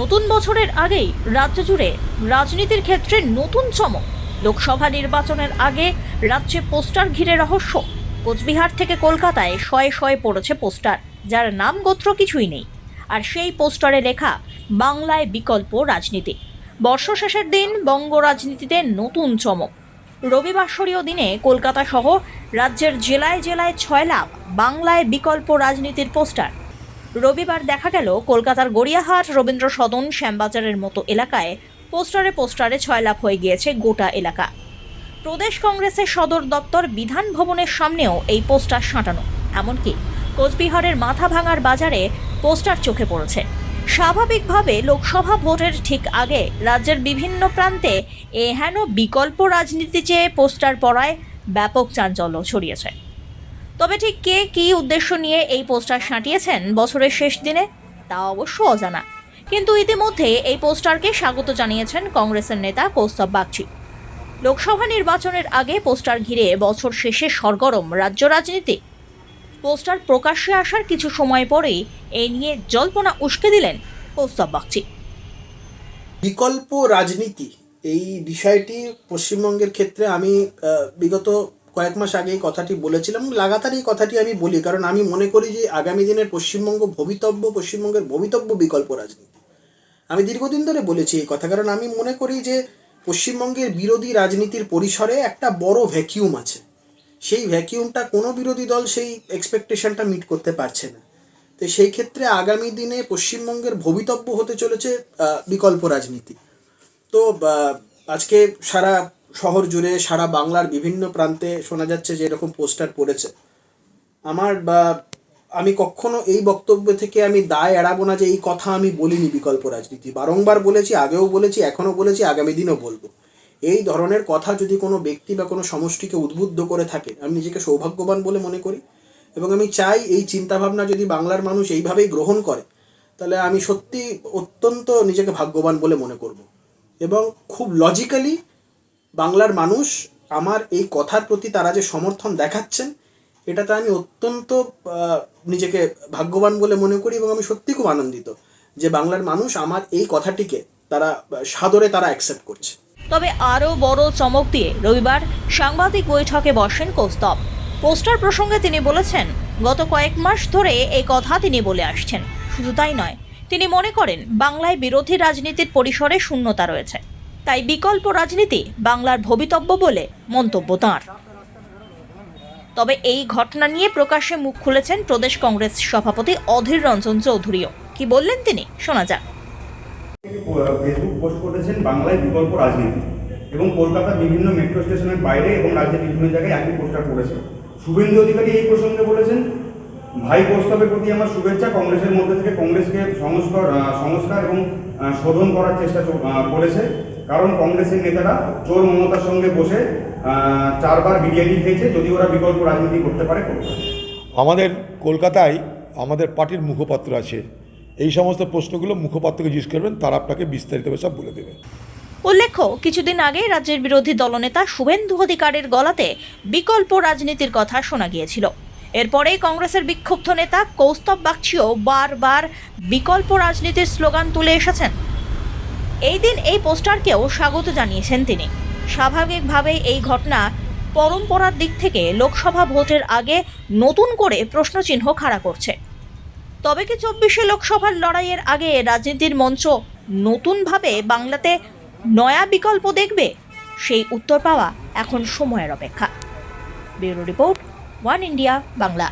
নতুন বছরের আগেই রাজ্য জুড়ে রাজনীতির ক্ষেত্রে নতুন চমক। লোকসভা নির্বাচনের আগে রাজ্যে পোস্টার ঘিরে রহস্য। কোচবিহার থেকে কলকাতায় শয়ে শয়ে পড়েছে পোস্টার, যার নাম গোত্র কিছুই নেই। আর সেই পোস্টারে লেখা, বাংলায় বিকল্প রাজনীতি। বর্ষ শেষের দিন বঙ্গ রাজনীতিতে নতুন চমক। রবিবাসরীয় দিনে কলকাতা সহ রাজ্যের জেলায় জেলায় ছয় লাভ বাংলায় বিকল্প রাজনীতির পোস্টার। রবিবার দেখা গেল কলকাতার গড়িয়াহাট রবীন্দ্র সদন শ্যামবাজারের মতো এলাকায় পোস্টারে পোস্টারে ছয় লাখ হয়ে গিয়েছে গোটা এলাকা। প্রদেশ কংগ্রেসের সদর দপ্তর বিধান ভবনের সামনেও এই পোস্টার সাঁটানো। এমনকি কোচবিহারের মাথা ভাঙার বাজারে পোস্টার চোখে পড়েছে। স্বাভাবিকভাবে লোকসভা ভোটের ঠিক আগে রাজ্যের বিভিন্ন প্রান্তে এহেন বিকল্প রাজনীতি চেয়ে পোস্টার পড়ায় ব্যাপক চাঞ্চল্য ছড়িয়েছে। তবে ঠিক কে কী উদ্দেশ্য নিয়ে এই পোস্টার সাঁটিয়েছেন বছরের শেষ দিনে, তা অবশ্য অজানা। কিন্তু ইতিমধ্যে এই পোস্টারকে স্বাগত জানিয়েছেন কংগ্রেসের নেতা কৌস্তব বাগচি। লোকসভা নির্বাচনের আগে পোস্টার ঘিরে বছর শেষে সরগরম রাজ্য রাজনীতি। পোস্টার প্রকাশ্যে আসার কিছু সময় পরেই এই নিয়ে জল্পনা উস্কে দিলেন কৌস্তব বাগচি। বিকল্প রাজনীতি, এই বিষয়টি পশ্চিমবঙ্গের ক্ষেত্রে আমি বিগত কয়েক মাস আগে এই কথাটি বলেছিলাম, লাগাতার এই কথাটি আমি বলি, কারণ আমি মনে করি যে আগামী দিনের পশ্চিমবঙ্গ ভবিতব্য, পশ্চিমবঙ্গের ভবিতব্য বিকল্প রাজনীতি। আমি দীর্ঘদিন ধরে বলেছি এই কথা, কারণ আমি মনে করি যে পশ্চিমবঙ্গের বিরোধী রাজনীতির পরিসরে একটা বড় ভ্যাকিউম আছে। সেই ভ্যাকিউমটা কোনো বিরোধী দল সেই এক্সপেকটেশনটা মিট করতে পারছে না। তো সেই ক্ষেত্রে আগামী দিনে পশ্চিমবঙ্গের ভবিতব্য হতে চলেছে বিকল্প রাজনীতি। তো আজকে সারা শহর জুড়ে সারা বাংলার বিভিন্ন প্রান্তে শোনা যাচ্ছে যে এরকম পোস্টার পড়েছে। আমার বা আমি কখনো এই বক্তব্য থেকে আমি দায় এড়াবো না যে এই কথা আমি বলিনি বিকল্প রাজনীতি। বারংবার বলেছি, আগেও বলেছি, এখনও বলেছি, আগামী দিনও বলব। এই ধরনের কথা যদি কোনো ব্যক্তি বা কোনো সমষ্টিকে উদ্বুদ্ধ করে থাকে, আমি নিজেকে সৌভাগ্যবান বলে মনে করি। এবং আমি চাই এই চিন্তাভাবনা যদি বাংলার মানুষ এইভাবেই গ্রহণ করে, তাহলে আমি সত্যি অত্যন্ত নিজেকে ভাগ্যবান বলে মনে করব। এবং খুব লজিক্যালি বাংলার মানুষ আমার এই কথার প্রতি তারা যে সমর্থন দেখাচ্ছেন, এটাতে আমি অত্যন্ত নিজেকে ভাগ্যবান বলে মনে করি এবং আমি সত্যি খুব আনন্দিত যে বাংলার মানুষ আমার এই কথাটিকে তারা সাদরে তারা অ্যাকসেপ্ট করছে। তবে আরও বড় চমক দিয়ে রবিবার সাংবাদিক বৈঠকে বসেন কৌস্তব। পোস্টার প্রসঙ্গে তিনি বলেছেন, গত কয়েক মাস ধরে এই কথা তিনি বলে আসছেন। শুধু তাই নয়, তিনি মনে করেন, বাংলায় বিরোধী রাজনীতির পরিসরে শূন্যতা রয়েছে। তাই বিকল্প রাজনীতি বাংলার ভবিতব্য বলে মন্তব্য তাঁর। তবে এই ঘটনা নিয়ে প্রকাশ্যে মুখ খুলেছেন প্রদেশ কংগ্রেস সভাপতি অধীর রঞ্জন চৌধুরীও। কি বললেন তিনি? শোনা যাক। ফেসবুক পোস্ট করেছেন বাংলায় বিকল্প রাজনীতি এবং কলকাতার বিভিন্ন মেট্রো স্টেশনের বাইরে এবং রাজ্যের বিভিন্ন জায়গায় একই পোস্টার করেছে শুভেন্দু অধিকারী এই প্রসঙ্গে বলেছেন, ভাই প্রস্তাবের প্রতি আমার শুভেচ্ছা, কংগ্রেসের মধ্যে থেকে কংগ্রেসকে সংস্কার সংস্কার এবং শোধন করার চেষ্টা করেছে। কারণ কংগ্রেসের নেতারা চোর মমতার সঙ্গে বসে চারবার বিরিয়ানি খেয়েছে যদি ওরা বিকল্প রাজনীতি করতে পারে আমাদের কলকাতায় আমাদের পার্টির মুখপাত্র আছে। এই সমস্ত প্রশ্নগুলো মুখপাত্রকে জিজ্ঞেস করবেন তারা আপনাকে বিস্তারিতভাবে সব বলে দেবে। উল্লেখ্য কিছুদিন আগে রাজ্যের বিরোধী দলনেতা শুভেন্দু অধিকারের গলাতে বিকল্প রাজনীতির কথা শোনা গিয়েছিল। এরপরেই কংগ্রেসের বিক্ষুব্ধ নেতা কৌস্তব বাগচিও বারবার বিকল্প রাজনীতির স্লোগান তুলে এসেছেন। এই দিন এই পোস্টারকেও স্বাগত জানিয়েছেন তিনি। স্বাভাবিকভাবেই এই ঘটনা পরম্পরার দিক থেকে লোকসভা ভোটের আগে নতুন করে প্রশ্নচিহ্ন খাড়া করছে। তবে কি চব্বিশে লোকসভার লড়াইয়ের আগে রাজনীতির মঞ্চ নতুনভাবে বাংলাতে নয়া বিকল্প দেখবে? সেই উত্তর পাওয়া এখন সময়ের অপেক্ষা। Bureau report, one India, Bangla.